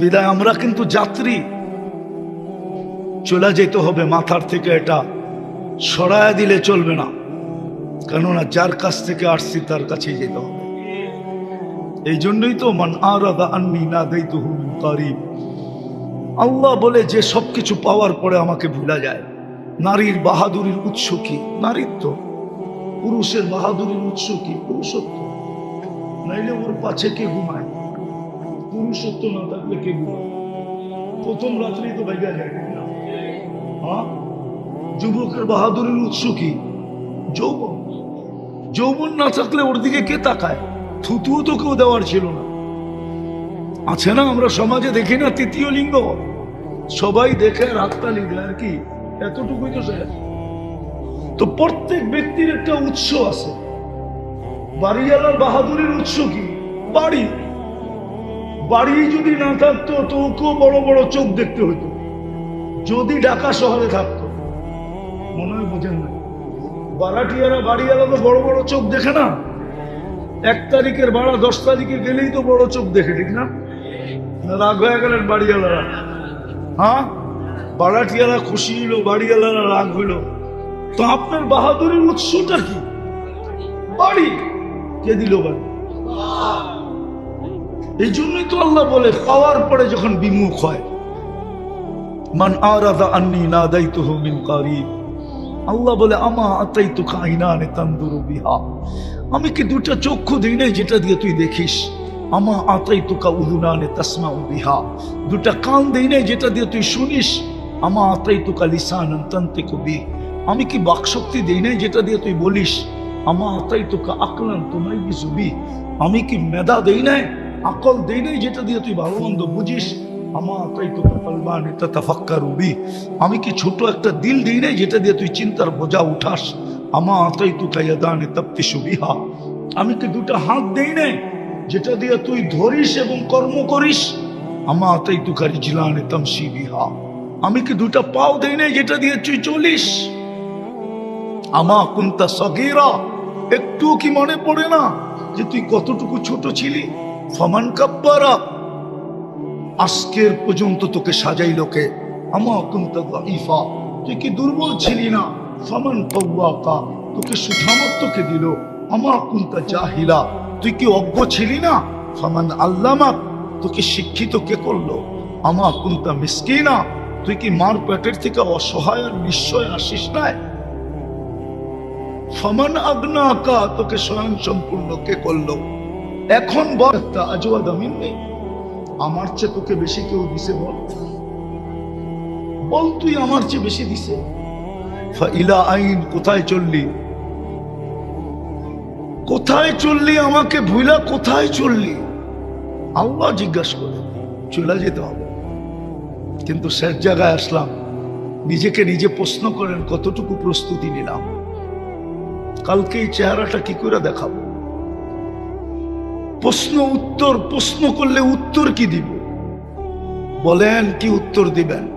বিদায়, আমরা কিন্তু যাত্রী। চলে যেতে হবে মাথার থেকে এটা সরায়া দিলে চলবে না। কেননা যার কাছ থেকে আসছি তার কাছেই যেতে হবে। এই জন্যই তো মান আরাদা আন্নি না দেই তো আল্লাহ বলে যে সবকিছু পাওয়ার পরে আমাকে ভুলা যায়। নারীর বাহাদুরির উৎস কি? নারীত্ব পুরুষের বাহাদুরির উৎস কি? পুরুষত্ব। নাইলে ওর পাছে কে ঘুমায়? পুরুষত্ব না থাকলে কে প্রথম রাত্রি তো বাইকা যায়। যুবকের বাহাদুরির উৎস কি? যৌবন। যৌবন না থাকলে ওর দিকে কে তাকায়? থুতুও তো কেউ দেওয়ার ছিল না। আছে না আমরা সমাজে দেখি না তৃতীয় লিঙ্গ? সবাই দেখে আর হাততালি দেয়। আর কি? এতটুকুই তো শেষ তো প্রত্যেক ব্যক্তির একটা উৎস আছে। বাড়িওয়ালার বাহাদুরের উৎস কি? বাড়ি। বাড়ি যদি না থাকতো তো বড় বড় চোখ দেখতে হতো যদি ঢাকা শহরে থাকতো, মনে হয় বোঝেন না। বারাটিয়ারা বাড়িওয়ালা তো বড় বড় চোখ দেখে না? এক তারিখের ভাড়া দশ তারিখে গেলেই তো বড় চোখ দেখে, ঠিক না? না রাগ হয়ে গেলেন বাড়িওয়ালারা। হ্যাঁ? বাড়াটিয়ারা খুশি হইল, বাড়িওয়ালারা রাগ হইল। তো আপনার বাহাদুরের উৎসটা কি? বাড়ি। কে দিল বাড়ি? এই জন্যই তো আল্লাহ বলে, পাওয়ার পরে যখন বিমুখ হয়, মান না আল্লাহ বলে, আমা আতাই তো আমি কি দুটা চক্ষু দিই নাই যেটা দিয়ে তুই দেখিস? আমা আতাই তোকা উদুনানে তাসমা বিহা। দুটা কান দিই নাই যেটা দিয়ে তুই শুনিস? আমা আতাই তোকা লিসান তন্তে কবি আমি কি বাকশক্তি দিই নাই যেটা দিয়ে তুই বলিস? আমা আতাই তোকা আকলান তোমাই জুবি আমি কি মেধা দেই নাই? আকল দেই নাই যেটা দিয়ে তুই ভালো মন্দ বুঝিস, আমা কি ছোট একটা দিল দিই নাই যেটা দিয়ে তুই চিন্তার বোঝা উঠাস? আমা আতাই তোকা ইয়াদানে তপ্তি সুবিহা। আমি কি দুটা হাত দেই নাই যেটা দিয়ে তুই ধরিস এবং কর্ম করিস? আমা আতাই তোকা রিজলানে তমসি বিহা। আমি কি দুটা পাও দেই নাই যেটা দিয়ে তুই চলিস? আমা কুন্তা সগীরা। একটু কি মনে পড়ে না যে তুই কতটুকু ছোট ছিলি? ফমান কাব্বারা। আজকের পর্যন্ত তোকে সাজাইল কে? আমা কুন্তা ইফা তুই কি দুর্বল ছিলি না? ফমান কৌয়াকা তোকে সুধামত্বকে দিল। আমা জাহিলা। তুই কি অজ্ঞ ছিলি না? ফমান আল্লামা। তোকে শিক্ষিত কে করল? আমা কুন্তা মিসকিনা। তুই কি মার পেটের থেকে অসহায় আর নিশ্চয় আসিস নাই? ফমান আগ্না আকা তোকে স্বয়ং সম্পূর্ণ কে করল? এখন বল আমার চেয়ে তোকে বেশি কেউ দিছে বল। বল তুই আমার চেয়ে বেশি দিছে। আইন, কোথায় চললি? কোথায় চললি আমাকে ভুলা কোথায় চললি? আল্লাহ জিজ্ঞাসা করে চলে যেতে হবে। কিন্তু শেষ জায়গায় আসলাম। নিজেকে নিজে প্রশ্ন করেন, কতটুকু প্রস্তুতি নিলাম? কালকে এই চেহারাটা কি করে দেখাবো? প্রশ্ন উত্তর, প্রশ্ন করলে উত্তর কি দিব? বলেন কি উত্তর দিবেন?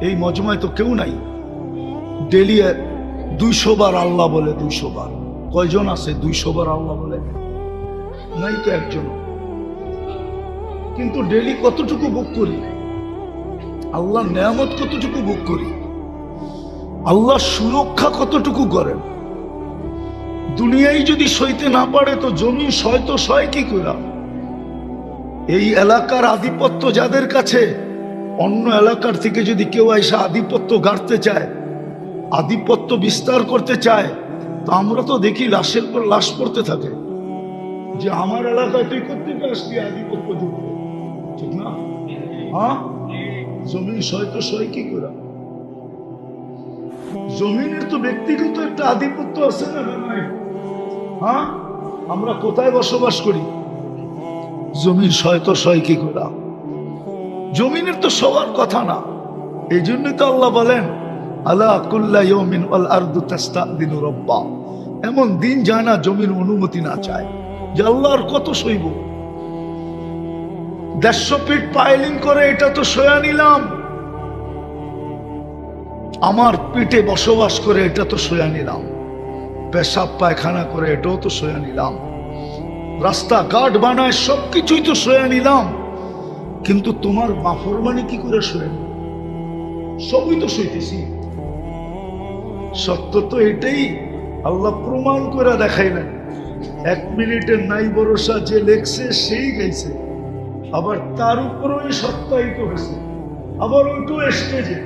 এই মজমায় তো কেউ নাই। ডেলি দুইশো বার আল্লাহ বলে দুইশো বার। কয়জন আছে দুইশো বার আল্লাহ বলে? নাই তো একজন। কিন্তু ডেলি কতটুকু বুক করি? আল্লাহ নেয়ামত কতটুকু বুক করি? আল্লাহ সুরক্ষা কতটুকু করেন? দুনিয়ায় যদি সইতে না পারে, তো জমি সয় তো সয় কি করে? এই এলাকার আধিপত্য যাদের কাছে, অন্য এলাকার থেকে যদি কেউ এসে আধিপত্য গাড়তে চায়, আধিপত্য বিস্তার করতে চায়, তো আমরা তো দেখি লাশের পর লাশ পড়তে থাকে। যে আমার এলাকায় তুই করতে আসলি আধিপত্য যুক্ত ঠিক না? হ্যাঁ? জমিন সয় তো সয় কি করে? জমিনের তো ব্যক্তিগত একটা আধিপত্য আছে না নাই হ্যাঁ? আমরা কোথায় বসবাস করি? জমির সয় তো সয় কি করা? জমিনের তো সবার কথা না। এই জন্যই তো আল্লাহ বলেন আল্লাহ রব্বা। এমন দিন যায় না জমির অনুমতি না চায়, যে আল্লাহর কত সইব। দেড়শো ফিট পাইলিং করে এটা তো সয়া নিলাম। আমার পিঠে বসবাস করে এটা তো সয়া নিলাম। পেশাব পায়খানা করে, এটাও তো সয়া নিলাম। রাস্তা রাস্তাঘাট বানায় সব কিছুই তো সয়া নিলাম। কিন্তু তোমার বাফরমানি কি করে না? সবই তো সইতেছি। সত্য তো এটাই, আল্লাহ প্রমাণ করে দেখাইলেন। এক মিনিটের নাই ভরসা যে লেখছে, সেই গাইছে। আবার তার উপরই সত্যায়িত হয়েছে। আবার ওইটু স্টেজে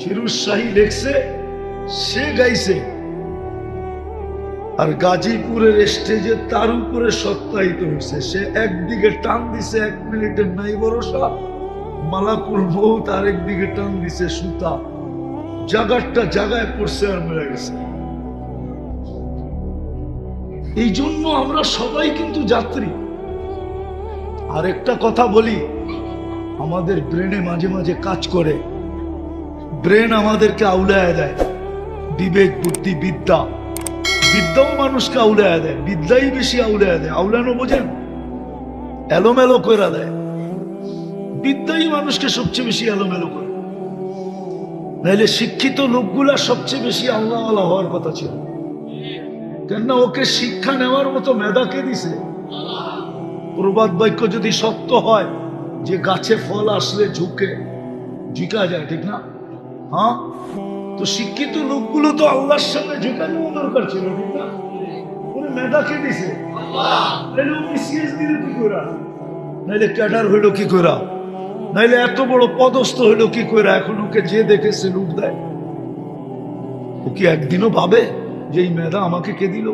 ফিরুজ শাহী লেখছে, সে গাইছে। আর গাজীপুরের স্টেজে তার উপরে সত্যায়িত হয়েছে। সে একদিকে টান দিছে এক মিনিটের নাই ভরসা। মালাকুল মৌত আরেক দিকে টান দিছে সুতা। জাগারটা জাগায় পড়ছে আর মেরে গেছে। এই জন্য আমরা সবাই কিন্তু যাত্রী। আরেকটা কথা বলি, আমাদের ব্রেনে মাঝে মাঝে কাজ করে। ব্রেন আমাদেরকে আউলায় দেয়। বিবেক, বুদ্ধি, বিদ্যা। বিদ্যাও মানুষকে আউলায় দেয়, বিদ্যাই বেশি আউলায় দেয়। আউলানো বোঝেন? এলোমেলো করে দেয়। বিদ্যাই মানুষকে সবচেয়ে বেশি এলোমেলো করে। নাহলে শিক্ষিত লোকগুলা সবচেয়ে বেশি আল্লাহওয়ালা হওয়ার কথা ছিল। কেননা ওকে শিক্ষা নেওয়ার মতো মেধাকে দিছে? প্রবাদ বাক্য যদি সত্য হয়, যে গাছে ফল আসলে ঝুঁকে, ঝুঁকা যায়, ঠিক না? হ্যাঁ? তো শিক্ষিত লোকগুলো তো আল্লাহর সামনে ঝুঁকানো দরকার ছিল ঠিক না? ওরে মেধাকে দিছে? নাহলে ও বিসিএস দিল কি করে? নাইলে ক্যাডার হইল কি করে? নাইলে এত বড় পদস্থ হইল কি করে? এখন ওকে যে দেখেছে লুট দেয়। ও কি একদিনও ভাবে যে এই মেধা আমাকে কে দিল?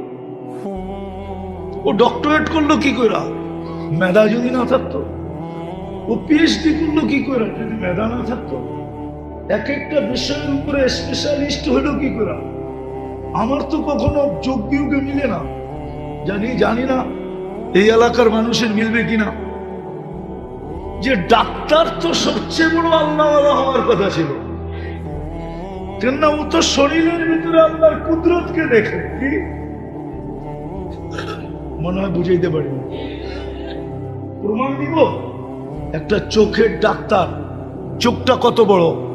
ও ডক্টরেট করল কি করে? মেধা যদি না থাকতো? ও পিএইচডি করল কি করে? যদি মেধা না থাকতো? এক একটা বিষয়ের উপরে স্পেশালিস্ট হইল কি করে? আমার তো কখনো যোগ মিলে না। জানি জানি না এই এলাকার মানুষের মিলবে কিনা। যে ডাক্তার তো সবচেয়ে বড় আল্লাহওয়ালা হওয়ার কথা ছিল। কেননা ও তো শরীরের ভিতরে আল্লাহর কুদরতকে দেখে, কি? মনে হয় বুঝাইতে পারি। প্রমাণ দিব? একটা চোখের ডাক্তার, চোখটা কত বড়?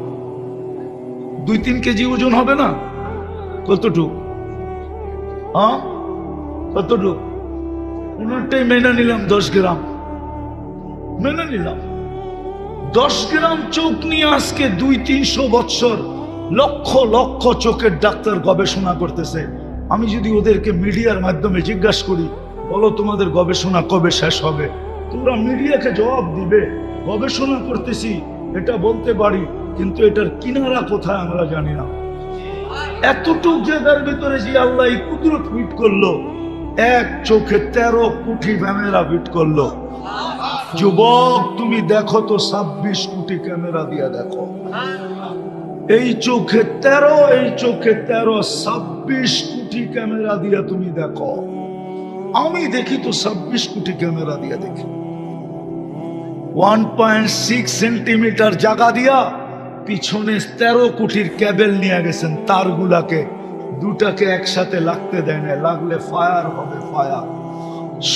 দুই তিন কেজি ওজন হবে না? কতটুক? হ্যাঁ? কতটুক? ওনারটাই মেনে নিলাম দশ গ্রাম। মেনে নিলাম। দশ গ্রাম চোখ নিয়ে আজকে দুই তিনশো বৎসর লক্ষ লক্ষ চোখের ডাক্তার গবেষণা করতেছে। আমি যদি ওদেরকে মিডিয়ার মাধ্যমে জিজ্ঞাসা করি, বলো তোমাদের গবেষণা কবে শেষ হবে? তোমরা মিডিয়াকে জবাব দিবে। গবেষণা করতেছি, এটা বলতে পারি। কিন্তু এটার কিনারা কোথায় আমরা জানি না। এতটুক জায়গার ভিতরে যে আল্লাহ কুদরত ফিট করল, এক চোখে তেরো কোটি ক্যামেরা ফিট করল। যুবক, তুমি দেখো তো ছাব্বিশ কোটি ক্যামেরা দিয়ে দেখো। এই চোখে তেরো, এই চোখে তেরো, ছাব্বিশ কোটি ক্যামেরা দিয়ে তুমি দেখো। আমি দেখি তো ছাব্বিশ কোটি ক্যামেরা দিয়ে দেখি। ওয়ান পয়েন্ট সিক্স সেন্টিমিটার জায়গা দিয়া পিছনে তেরো কোটির ক্যাবেল নিয়ে গেছেন তারগুলাকে। দুটাকে একসাথে লাগতে দেয় না, লাগলে ফায়ার হবে, ফায়ার।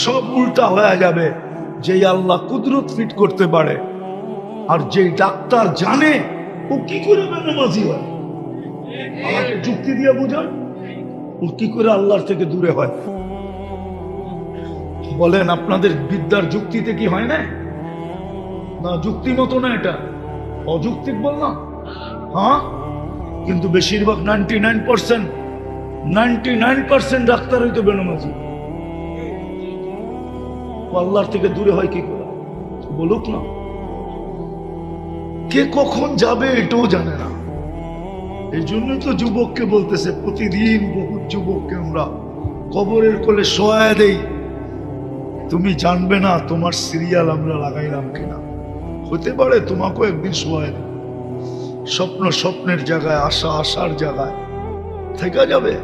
সব উল্টা হয়ে যাবে, যেই আল্লাহ কুদরত ফিট করতে পারে। আর যেই ডাক্তার জানে, ও কি করে বেনামাজি হয়? যুক্তি দিয়ে বোঝান, ও কি করে আল্লাহর থেকে দূরে হয়? বলেন, আপনাদের বিদ্যার যুক্তিতে কি হয় না? না, যুক্তি মতো না এটা। অযৌক্তিক বললাম? হ্যাঁ? কিন্তু বেশিরভাগ ninety nine percent, ninety nine percent ডাক্তারই তো বেনামাজি আল্লাহর থেকে দূরে হয় কি করে? বলুক না। কে কখন যাবে এটাও জানে না। এই জন্যই তো যুবককে বলতেছে, প্রতিদিন বহু যুবককে আমরা কবরের কোলে সহায় দেই। তুমি জানবে না তোমার সিরিয়াল আমরা লাগাইলাম কিনা। হতে পারে, তোমাকেও একদিন দেব। স্বপ্ন স্বপ্নের জায়গায়, আশা আশার জায়গায়। থেকে যাবে,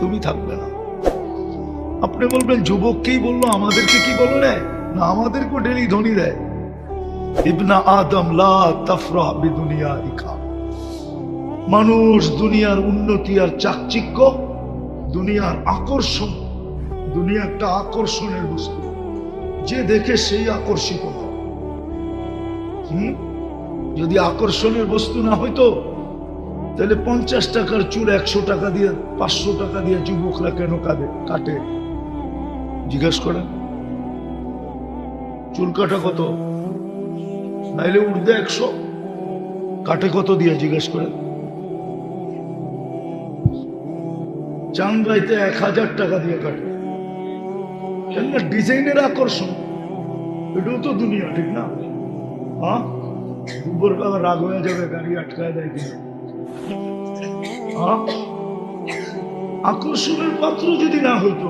তুমি থাকবে না। আপনি বলবেন যুবককেই বলল, আমাদেরকে কি বলল না? না, আমাদেরকেও ডেলি ধনী দেয়। ইবনা আদম, লা তাফরাহ বিদুনিয়া ইকা মানুষ দুনিয়ার উন্নতি আর চাকচিক্য, দুনিয়ার আকর্ষণ, দুনিয়া একটা আকর্ষণের বস্তু। যে দেখে সেই আকর্ষিত হয়? যদি আকর্ষণের বস্তু না হইতো, তাহলে পঞ্চাশ টাকার চুল একশো টাকা দিয়ে, পাঁচশো টাকা দিয়ে যুবকরা কেন কাঁদে, কাটে? জিজ্ঞেস করেন। চুল কাটা কত? নাইলে উর্দে একশো। কাটে কত দিয়ে, জিজ্ঞেস করে চান রাইতে এক হাজার টাকা দিয়ে কাটে। কেননা ডিজাইনের আকর্ষণ, এটাও তো দুনিয়া, ঠিক না? হ্যাঁ দুপুর বেলা রাগ হয়ে যাবে গাড়ি আটকায় দেয় হ্যাঁ আকর্ষণের পাত্র যদি না হইতো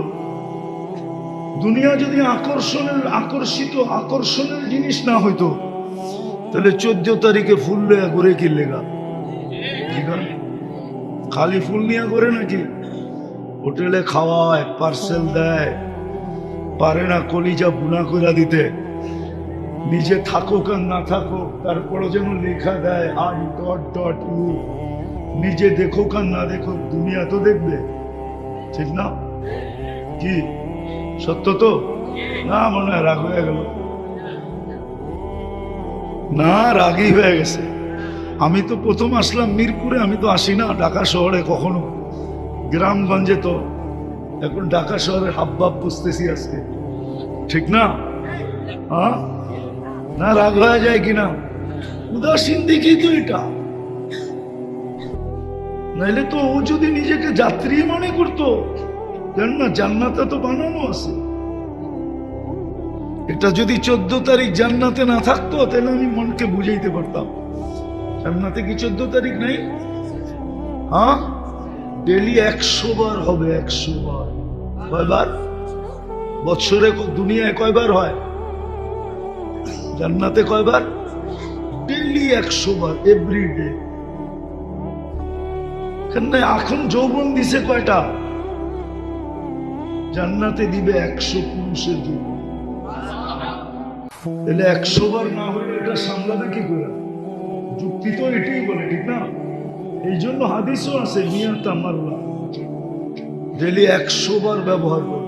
দুনিয়া যদি আকর্ষণের আকর্ষিত আকর্ষণের জিনিস না হইতো তাহলে চোদ্দ তারিখে ফুল লয়া ঘুরে কিনলে আছে? খালি ফুল নিয়ে করে নাকি হোটেলে খাওয়ায় পার্সেল দেয় পারে না কলিজা বুনা করে দিতে নিজে থাকুক আর না থাকুক তারপরে যেন লেখা দেয়, আই ডট ডট ইউ। নিজে দেখুক আর না দেখুক, দুনিয়া তো দেখবে, ঠিক না? কি? সত্য তো? না, মনে হয় রাগ হয়ে গেল। না, রাগই হয়ে গেছে। আমি তো প্রথম আসলাম মিরপুরে, আমি তো আসি না ঢাকা শহরে কখনো। গ্রামগঞ্জে তো। এখন ঢাকা শহরের হাবভাব বুঝতেছি আজকে। ঠিক না? হ্যাঁ? না রাগ হয়ে যায় কিনা? উদাসীন দেখি তো এটা। নাইলে তো ও যদি নিজেকে যাত্রী মনে করতো না, জান্নাতে তো বানানো আছে। এটা যদি চোদ্দ তারিখ জান্নাতে না থাকতো, তাহলে আমি মনকে বুঝাইতে পারতাম। জান্নাতে কি চোদ্দ তারিখ নাই? হ্যাঁ? ডেলি একশো বার হবে, একশো বার। কয়বার? ক- দুনিয়ায় কয়বার হয়? জান্নাতে কয়বার? ডেলি একশো বার এভরি ডে কেন এখন যৌবন দিছে কয়টা? জান্নাতে দিবে একশো পুরুষের যৌবন। তাহলে একশো বার না হলে এটা সামলাবে কি করে? যুক্তি তো এটাই বলে, ঠিক না? এই জন্য হাদিসও আছে মিয়াত আমাল্লাহ ডেলি একশো বার ব্যবহার করে।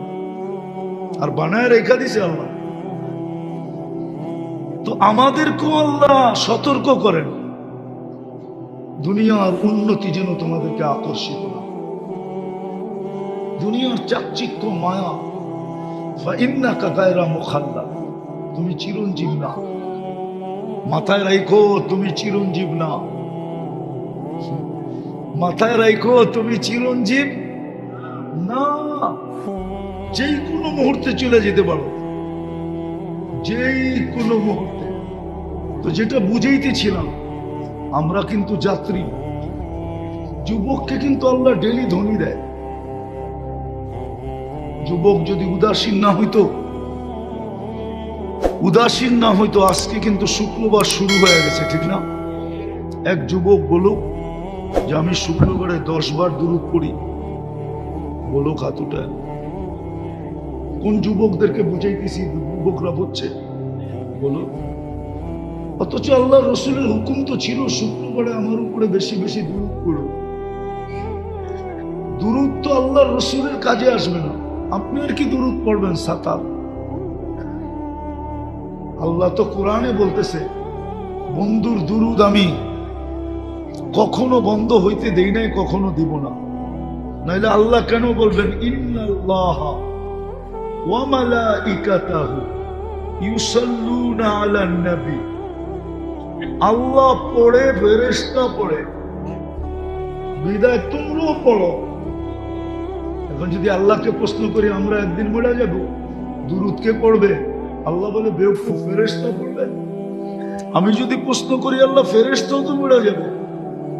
আর বানায় রেখা দিছে আল্লাহ। তো আমাদেরকেও আল্লাহ সতর্ক করেন। দুনিয়ার উন্নতি যেন তোমাদেরকে আকর্ষিত না দুনিয়ার চাকচিক্য মায়া ইন্না কাকায়রা মুখাল্লা, তুমি চিরঞ্জীব না। মাথায় রাখো তুমি চিরঞ্জীব না। মাথায় রাখো তুমি চিরঞ্জীব না। যেই কোনো মুহূর্তে চলে যেতে পারো। যেই কোনো মুহূর্তে। তো যেটা বুঝাইতেছিলাম, আমরা কিন্তু যাত্রী। যুবককে কিন্তু আল্লাহ ডেলি ধনী দেয়। যুবক যদি উদাসীন না হইতো, উদাসীন না হইতো, আজকে কিন্তু শুক্রবার শুরু হয়ে গেছে, ঠিক না? এক যুবক বলুক যে আমি শুক্রবারে দশ বার দূরত পড়ি। বলো খাতুটা, কোন যুবকদেরকে বুঝাইতেছি যুবকরা বুঝছে বলো, অথচ আল্লাহ রসুলের হুকুম তো ছিল শুক্রবারে আমার উপরে বেশি বেশি দূরত পড়ো। দূরত তো আল্লাহ রসুলের কাজে আসবে না। আপনি আর কি দূরত পড়বেন সাতার আল্লাহ তো কোরআনে বলতেছে, বন্ধুর দুরুদ আমি কখনো বন্ধ হইতে দেই নাই, কখনো দিব না। নাইলে আল্লাহ কেন বলবেন, ইন্নাল্লাহ ওয়া মালাইকাতাহু? ইউসাল্লুনা নবী। আল্লাহ পড়ে পড়ে। বিদায় পড়ো। এখন যদি আল্লাহকে প্রশ্ন করি, আমরা একদিন যাব? পড়বে? আল্লাহ বলে বেউকুফ ফেরেশতা পড়বে। আমি যদি প্রশ্ন করি, আল্লাহ ফেরেশতাও তো মরে যাবে।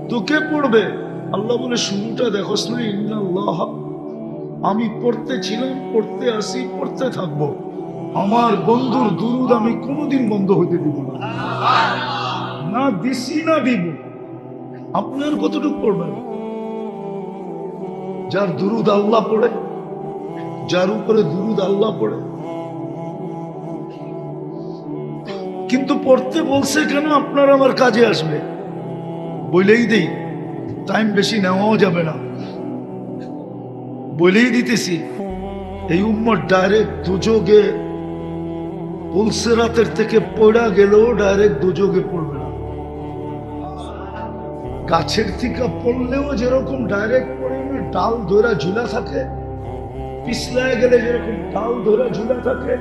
তো কে পড়বে? আল্লাহ বলে, শুরুটা দেখোস না ইন্নাল্লাহ। আমি পড়তে ছিলাম, পড়তে আসি, পড়তে থাকব। আমার বন্ধুর দুরুদ আমি কোনোদিন বন্ধ হইতে দিব না। না দিছি, না দিব। আপনার কতটুকু পড়বেন যার দুরুদ আল্লাহ পড়ে, যার উপরে দুরুদ আল্লাহ পড়ে। কিন্তু পড়তে বলছে কেন আপনার আমার কাজে আসবে? বলেই দেই টাইম বেশি নেওয়াও যাবে না। বলেই দিতেছি, এই উম্মর ডাইরেক্ট দুযোগে পুলসেরাতের থেকে পড়া গেলেও ডাইরেক্ট দুযোগে পড়বে না। গাছের থেকে পড়লেও যেরকম ডাইরেক্ট পড়ে ডাল ধরা ঝুলা থাকে। পিছলায় গেলে যেরকম ডাল ধরা ঝুলা থাকে,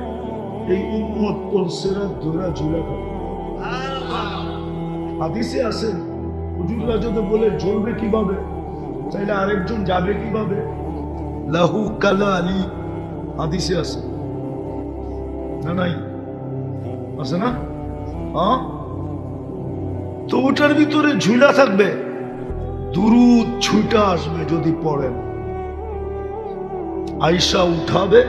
এই উম্মত পুলসেরাত ধরা ঝুলা থাকে। হাদিসে আছে, হুজুররা যদি বলে, জ্বলবে কীভাবে? তাইলে আরেকজন, যাবে কীভাবে? লাহু কালা আলী, হাদিসে আছে। না, নাই? আছে না? হ্যাঁ? তো ওটার ভিতরে ঝুলা থাকবে। দুরুদ ছুটা আসবে যদি পড়েন। আইসা উঠাবে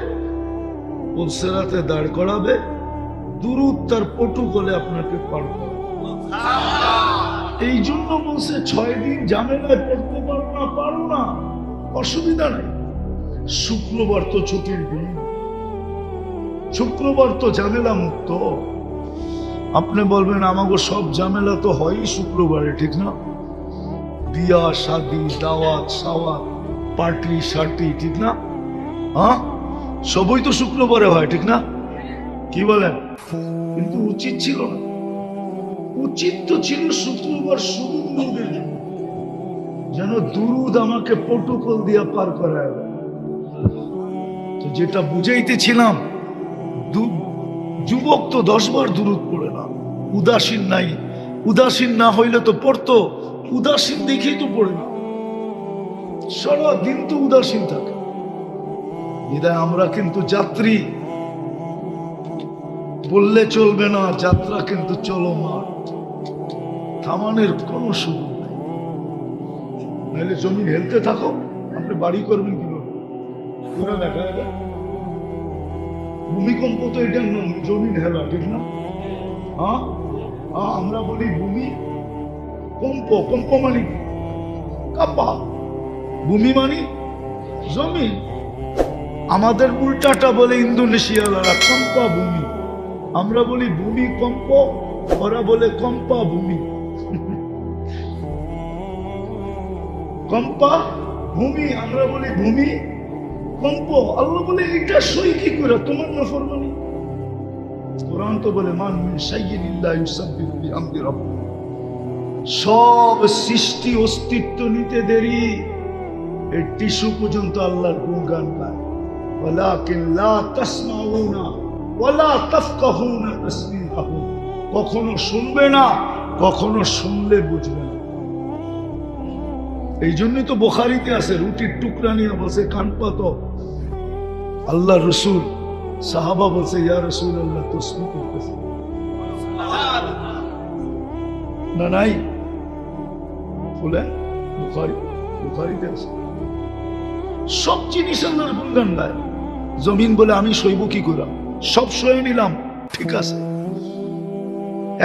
ওলসেরাতে দাঁড় করাবে। দুরুদ তার পটু করে আপনাকে পার এই জন্য বলছে, ছয় দিন ঝামেলায় পড়তে পারো না পারো না। অসুবিধা নাই। শুক্রবার তো ছুটির দিন। শুক্রবার তো ঝামেলা মুক্ত। আপনি বলবেন আমাকে সব ঝামেলা তো হয়ই শুক্রবারে, ঠিক না? বিয়া, শাদি, দাওয়াত, সাওয়াত, পার্টি, শার্টি, ঠিক না? হ্যাঁ? সবই তো শুক্রবারে হয়, ঠিক না? কি বলেন? কিন্তু উচিত ছিল না। উচিত তো ছিল শুক্রবার জন্য। যেন দুরুদ আমাকে প্রোটোকল দিয়া পার করায়। তো যেটা বুঝাইতেছিলাম যুবক তো দশবার দূরত পড়ে না। উদাসীন নাই। উদাসীন না হইলে তো পড়তো। উদাসীন দেখেই তো পড়ে না। সারা দিন তো উদাসীন থাকে। বিদায়, আমরা কিন্তু যাত্রী। বললে চলবে না, যাত্রা কিন্তু চলমান। থামানের কোনো সুযোগ নাই। জমি হেলতে থাকো, আপনি বাড়ি করবেন কীভাবে? দেখা ভূমিকম্প তো এটা জমিন হেলা ঠিক না? হ্যাঁ? হ্যাঁ আমরা বলি ভূমি কম্প কম্প মানে কি? কাব্বা ভূমি মানে জমি। আমাদের উল্টাটা বলে ইন্দোনেশিয়ালারা কম্পা ভূমি। আমরা বলি ভূমি কম্প, ওরা বলে কম্পা ভূমি। কম্পা ভূমি, আমরা বলি ভূমি কম্প, আল্লাহ বলে, এটা সই কি করে তোমার নফরমানি কোরআন তো বলে, মান মিন রাব্বিহি। সব সৃষ্টি অস্তিত্ব নিতে দেরি। টিস্যু পর্যন্ত আল্লাহর গুণগান কখনো শুনবে না, কখনো শুনলে বুঝবে না। এই জন্যই তো বোখারিতে আছে, রুটির টুকরা নিয়ে বসে কান পাতো আল্লাহ রসুল, সাহাবা বলছে, ইয়া রসুল আল্লাহ তসবি করতেছে। না, নাই। বলে, বুখারি, বুখারিতে আছে। সব জিনিস আল্লাহর গুণগান গায় জমিন বলে, আমি সইব কি করে? সব সয়ে নিলাম। ঠিক আছে।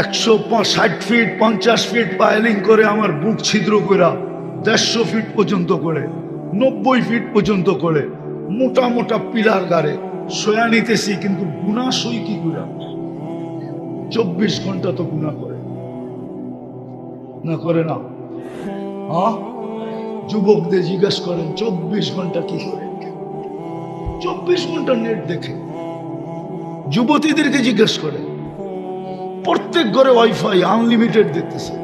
একশো ষাট ফিট, পঞ্চাশ ফিট পাইলিং করে আমার বুক ছিদ্র করা দেড়শো ফিট পর্যন্ত করে, নব্বই ফিট পর্যন্ত করে মোটা মোটা পিলার গাড়ে সয়া নিতেছি, কিন্তু গুণা সই কি করে চব্বিশ ঘণ্টা তো গুণা করে। না করে না। যুবকদের জিজ্ঞেস করেন, চব্বিশ ঘণ্টা কি করে? চব্বিশ ঘণ্টা নেট দেখে। যুবতীদেরকে জিজ্ঞেস করে। প্রত্যেক ঘরে ওয়াইফাই আনলিমিটেড দেখতেছে।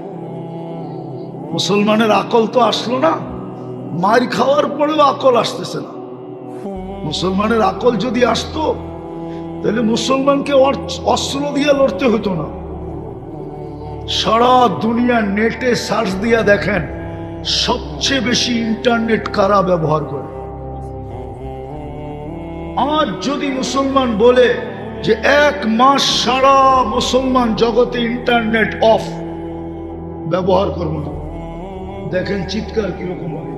মুসলমানের আকল তো আসলো না, মার খাওয়ার পরেও আকল আসতেছে না। মুসলমানের আকল যদি আসতো, তাহলে মুসলমানকে অস্ত্র দিয়ে লড়তে হতো না। সারা দুনিয়া নেটে সার্চ দিয়া দেখেন, সবচেয়ে বেশি ইন্টারনেট কারা ব্যবহার করে। আজ যদি মুসলমান বলে যে এক মাস সারা মুসলমান জগতে ইন্টারনেট অফ, ব্যবহার করব না। দেখেন চিৎকার কীরকম হবে।